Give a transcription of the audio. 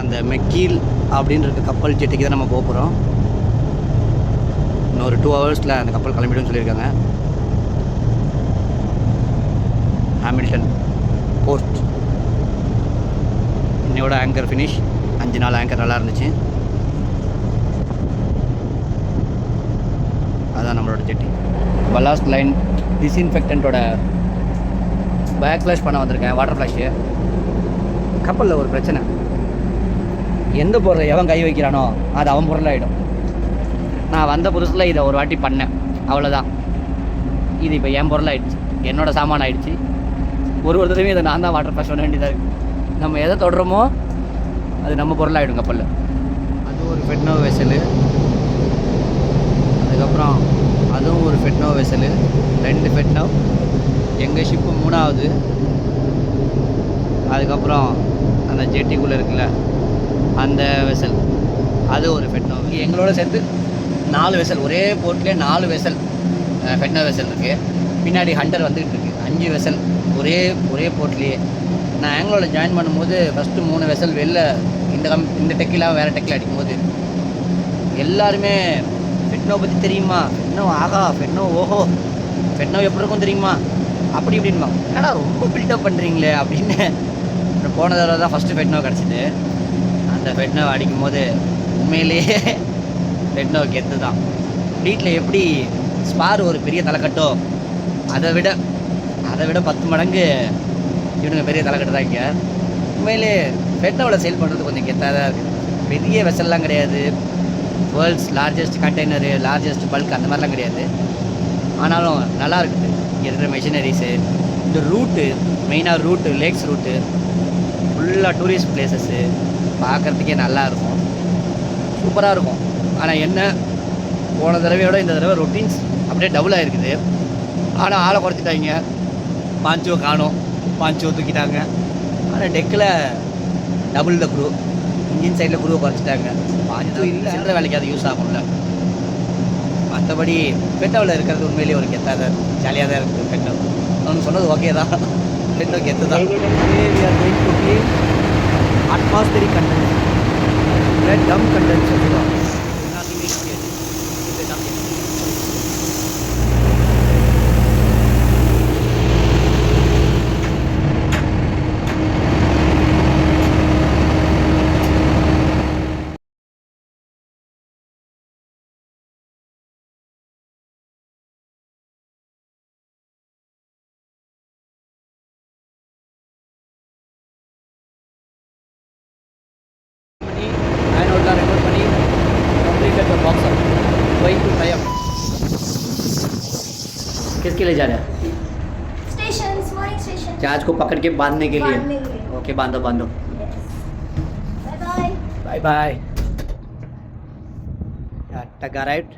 அந்த மெக்கீல் அப்படின்ற கப்பல் ஜெட்டுக்கு தான் நம்ம போக போகிறோம் இன்னும் ஒரு டூ ஹவர்ஸில் அந்த கப்பல் கிளம்பிடும்னு சொல்லியிருக்காங்க. ஹாமில்டன் போர்ட் இன்னையோட ஆங்கர் ஃபினிஷ் அஞ்சு நாள் ஆங்கர் நல்லா இருந்துச்சு. அதான் நம்மளோட ஜெட்டி பல்லாஸ்ட் லைன் டிஸ்இன்ஃபெக்டண்ட்டோட பேக் ஃப்ளாஷ் பண்ண வந்திருக்கேன் வாட்டர் ஃப்ளாஷு கப்பலில் ஒரு பிரச்சனை. எந்த பொருள் எவன் கை வைக்கிறானோ அது அவன் பொருளாயிடும். நான் வந்த புதுசில் இதை ஒரு வாட்டி பண்ணேன். அவ்வளோதான் இது இப்போ என் பொருள் ஆயிடுச்சு என்னோட சாமான் ஆயிடுச்சு. ஒரு ஒரு தடவையும் இதை நான் தான் வாட்டர் ஃப்ளாஷ் பண்ண வேண்டியதாக இருக்குது நம்ம எதை தொடுறோமோ அது நம்ம பொருளாகிடும் கப்பலில் அது ஒரு ஃபெட்னோ வெசலு அதுக்கப்புறம் அதுவும் ஒரு ஃபெட்னோ வெசலு ரெண்டு ஃபெட்னோ எங்கள் ஷிப்பு மூணாவது. அதுக்கப்புறம் அந்த ஜெட்டிக்குள்ளே இருக்குல்ல அந்த வெசல் அது ஒரு ஃபெட்னோ எங்களோட சேர்த்து நாலு வெசல் ஒரே போர்ட்லேயே நாலு வெசல் ஃபெட்னோ வெசல் இருக்குது பின்னாடி ஹண்டர் வந்துக்கிட்டு இருக்கு. அஞ்சு வெசல் ஒரே ஒரே போர்ட்லேயே நான் ஆங்கிலோவில் ஜாயின் பண்ணும்போது ஃபஸ்ட்டு மூணு வெசல் வெளில இந்த கம் இந்த டெக்கில் வேறு டெக்கில் அடிக்கும்போது. எல்லாருமே ஃபெட்னோ பற்றி தெரியுமா? ஃபெட்னோ ஆகா ஃபெட்னோ ஓஹோ ஃபெட்னோ எப்படி இருக்கும் தெரியுமா? அப்படி இப்படின்மா என்னடா ரொம்ப பில்டப் பண்ணுறீங்களே அப்படின்னு. அப்புறம் போன தடவை தான் ஃபஸ்ட்டு ஃபெட்னோ கிடச்சிது. அந்த ஃபெட்னோ அடிக்கும் போது உண்மையிலேயே ஃபெட்னோ கெத்து தான். வீட்டில் எப்படி ஸ்பார் ஒரு பெரிய தலைக்கட்டோ அதை விட அதை விட பத்து மடங்கு இவனுங்க பெரிய தலைக்கட்டு தான் இங்கே உண்மையிலே ஃபெட்னோவில் சேல் பண்ணுறது கொஞ்சம் கெத்தாக தான் இருக்குது பெரிய வெசல்லாம் கிடையாது. World's largest container largest bulk அந்த மாதிரிலாம் கிடையாது. ஆனாலும் நல்லா இருக்குது. இங்கே இருக்கிற மெஷினரிஸு இந்த ரூட்டு மெயினாக ரூட்டு லேக்ஸ் ரூட்டு ஃபுல்லாக டூரிஸ்ட் பிளேசஸ்ஸு பார்க்குறதுக்கே நல்லா இருக்கும். சூப்பராக இருக்கும். ஆனால் என்ன? போன தடவையோட இந்த தடவை ரொட்டீன்ஸ் அப்படியே டபுள் ஆகிருக்குது ஆனால் ஆளை குறைச்சிட்டாங்க. பாஞ்சோ காணோம். பாஞ்சோ தூக்கிட்டாங்க ஆனால் டெக்கில் டபுள் த குரூ. இன்ஜின் சைடில் குரூவை குறைச்சிட்டாங்க. பாஞ்சோ இல்லை. சில்லற வேலைக்கு அது யூஸ் ஆகும்ல. மற்றபடி பெட்டோவில் இருக்கிறது உண்மையிலேயே ஒரு கெத்தாக தான். ஜாலியாக தான் இருக்குது பெட்டோ. அவனு சொன்னது ஓகே தான். பெட்டோ கெத்து தான் वही तो भाई अप किसके लिए जा रहे हैं? स्टेशन स्मोरिंग स्टेशन जहाज़ को पकड़ के बांधने के लिए। ओके बांधो बांधो। Bye bye bye bye tug arrived